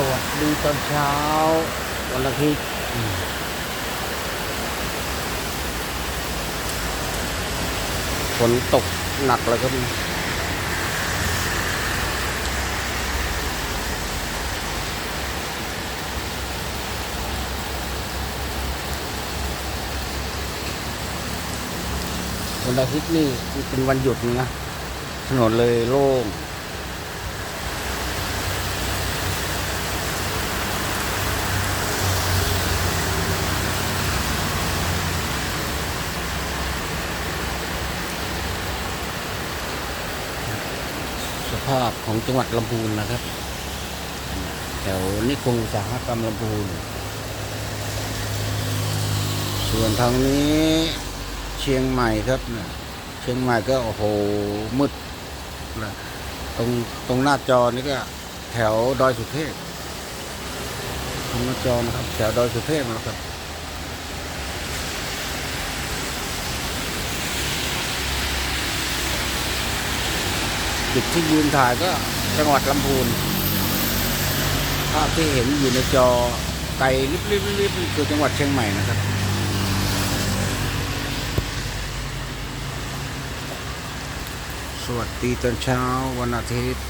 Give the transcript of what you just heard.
สวัสดีตอนเช้า วันอาทิตย์ฝนตกหนักเลยครับวันอาทิตย์นี่เป็นวันหยุดนะ ถนนเลยโล่ง ส ภาพของจังหวัดลำพูนนะครับ แถวนิคมอุตสาหกรรมลำพูน ส่วนทางนี้เชียงใหม่ครับ เชียงใหม่ก็โอ้โหมืดนะตรงตรงหน้าจอนี่ก็แถวดอยสุเทพตรงหน้าจอนะครับ แถวดอยสุเทพนะครับ จุดที่ยืนถ่ายก็จังหวัดลำพูน ภาพที่เห็นอยู่ในจอไกลลิบๆๆคือจังหวัดเชียงใหม่นะครับสวัสดีตอนเช้าวันอาทิตย์